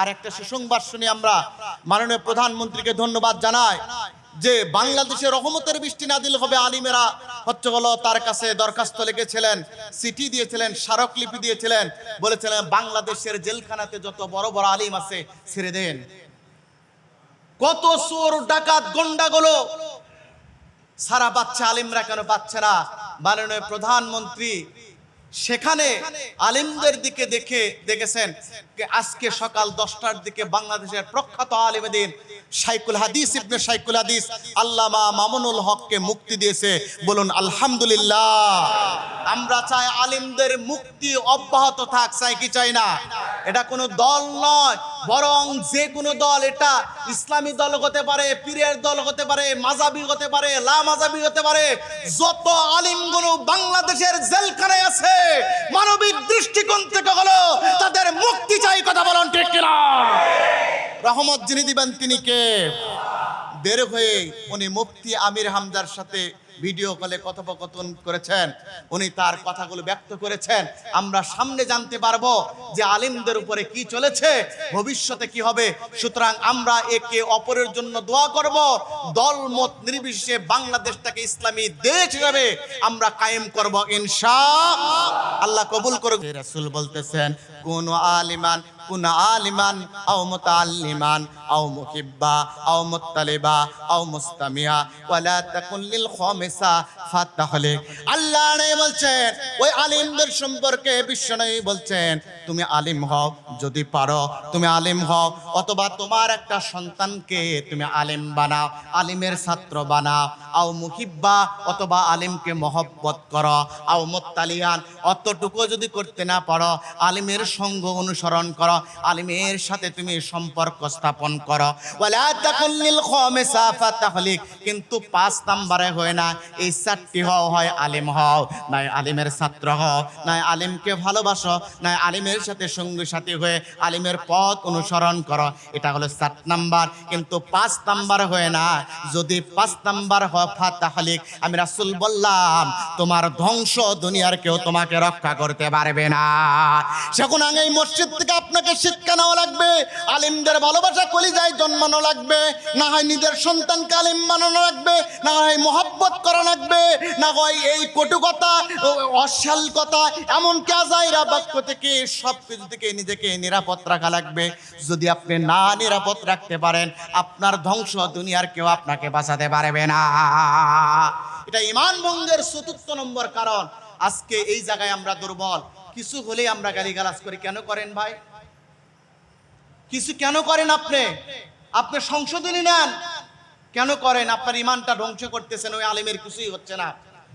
আর একটা সুসংবাদ শুনি আমরা মাননীয় প্রধানমন্ত্রীকে ধন্যবাদ জানাই যে বাংলাদেশে রহমতের বৃষ্টি না নাদিল হবে আলিমেরা। হচ্ছে হলো তার কাছে দরখাস্ত লিখেছিলেন, চিঠি দিয়েছিলেন, স্মারকলিপি দিয়েছিলেন, বলেছিলেন, বাংলাদেশের জেলখানাতে যত বড় বড় আলিম আছে, ছেড়ে দেন। কত চোর, ডাকাত, গন্ডাগুলো, সারা পাচ্ছে আলিমরা কেন পাচ্ছে না? মাননীয় প্রধানমন্ত্রী সেখানে আলিমদের দিকে দেখে দেখেছেন আজকে সকাল দশটার দিকে বাংলাদেশের প্রখ্যাত আলিমদিন সাইকুল হাদিস ইবনে সাইকুল হাদিস আল্লামা মামুনুল হককে মুক্তি দিয়েছে। বলুন, আলহামদুলিল্লাহ। আমরা চাই আলিমদের মুক্তি অব্যাহত থাক, চাই কি চাই না? এটা কোনো দল নয়, বরং যে কোনো দল এটা ইসলামী দল হতে পারে, পীরের দল হতে পারে মাজাবি হতে পারে লা মাজাবি হতে পারে, যত আলিমগুলো বাংলাদেশের জেলখানায় আছে, মানবিক দৃষ্টিকোণ থেকে হলো তাদের মুক্তি চাই, কথা বলুন রহমত যিনি দিবেন তিনি কে? বের হয়ে উনি মুফতি আমির হামদার সাথে ভিডিও কলে কথোপকথন করেছেন। উনি তার কথাগুলো ব্যক্ত করেছেন। আমরা সামনে জানতে পারব যে আলিমদের উপরে কি চলেছে, ভবিষ্যতে কি হবে। সুতরাং আমরা একে অপরের জন্য দোয়া করব। দল মত নির্বিশেষে বাংলাদেশটাকে ইসলামী দেশ হিসাবে আমরা কায়েম করব ইনশা আল্লাহ কবুল করুক। রাসূল বলতেছেন, কোন আলিমান কোন আলিমান আও মুতাআল্লিমান। আও মুহিব্বা, আও মুত্তালিবা, আও মুস্তামিয়া, ওয়ালা তাকুন লিল খামিসা। ফাতাহলে আল্লাহ ne বলছেন, ওই আলিমদের সম্পর্কে বিশ্বনবী বলছেন, তুমি আলিম হও যদি পারো, তুমি আলিম হও, অথবা তোমার একটা সন্তানকে তুমি আলিম বানাও, আলিমের ছাত্র বানাও, আও মুহিব্বা অথবা আলিমকে মহব্বত করো, আও মুত্তালিয়ান অতটুকু যদি করতে না পারো, আলিমের সঙ্গ অনুসরণ করো, আলিমের সাথে তুমি সম্পর্ক স্থাপন কিন্তু পাঁচ হয় না, এই চারটি হও, হয় হও। নয় আলিমের ছাত্র হও নয় আলিমকে ভালোবাসো নয় আলিমের সাথে সঙ্গী সাথী হয়ে আলিমের পথ অনুসরণ করো। এটা হলো সাত নাম্বার। কিন্তু পাঁচ নাম্বার না, যদি পাঁচ নাম্বার হয় ফাতাহলিক আমি রাসূল বললাম, তোমার ধ্বংস দুনিয়ার কেউ তোমাকে রক্ষা করতে পারবে না। সেখন আগে মসজিদ থেকে আপনাকে শিক্ষা নেওয়া লাগবে। আলিমদের ভালোবাসা কলিজায় জন্মানো লাগবে, না হয় নিজের সন্তানকে আলিম বানানো লাগবে, না হয় মোহাব্বত করা লাগবে, না হয় এই কটু কথা, ও অশ্লীল কথা, এমনকি আজাইরা বাক্য থেকে সব কিছু থেকে নিজেকে নিরাপদ রাখা লাগবে। যদি আপনি না নিরাপদ রাখতে পারেন, আপনার ধ্বংস দুনিয়ার কেউ আপনাকে বাঁচাতে পারবে না। এটা ইমান ভঙ্গের চতুর্থ নম্বর কারণ। আজকে এই জায়গায় আমরা দুর্বল। কিছু হলেই আমরা গালিগালাজ করি। কেন করেন ভাই? কিছু কেন করেন আপনি? আপনি সংশোধনী নেন। কেন করেন? আপনার ইমানটা ধ্বংস করতেছেন, ওই আলিমের কিছুই হচ্ছে না।